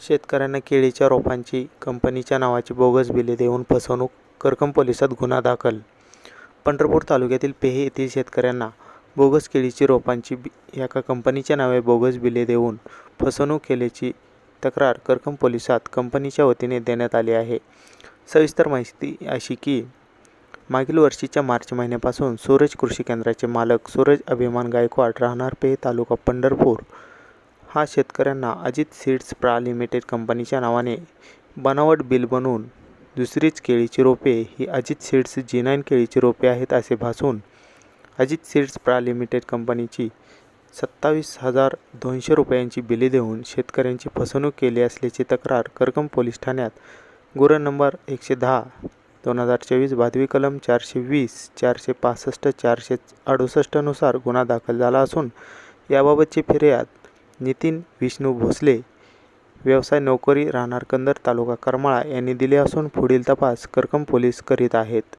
शेतकऱ्यांना केळीच्या रोपांची कंपनीच्या नावाची बोगस बिले देऊन फसवणूक करकम पोलिसात गुन्हा दाखल. पंढरपूर तालुक्यातील पेहे येथील शेतकऱ्यांना बोगस केळीची रोपांची बी एका कंपनीच्या नावे बोगस बिले देऊन फसवणूक केल्याची तक्रार करकम पोलिसात कंपनीच्या वतीने देण्यात आली आहे. सविस्तर माहिती अशी की मागील वर्षीच्या मार्च महिन्यापासून सूरज कृषी केंद्राचे मालक सूरज अभिमान गायकवाड राहणार पेहे तालुका पंढरपूर हा शेतकऱ्यांना अजित सीड्स प्रा. लिमिटेड कंपनीच्या नावाने बनावट बिल बनवून दुसरीच केळीची रोपे ही अजित सीड्स जी नाईन केळीची रोपे आहेत असे भासून अजित सीड्स प्रा. लिमिटेड कंपनीची सत्तावीस हजार दोनशे रुपयांची बिले देऊन शेतकऱ्यांची फसवणूक केली असल्याची तक्रार करकम पोलीस ठाण्यात. गुन्हा नंबर एकशे दहा दोन हजार चोवीस भादवी कलम चारशे वीस चारशे पासष्ट चारशे अडुसष्टनुसार गुन्हा दाखल झाला असून याबाबतची फिर्याद नितीन विष्णू भोसले व्यवसाय नोकरी राहणार कंदर तालुका करमाळा यांनी दिले असून पुढील तपास करकम पोलीस करीत आहेत.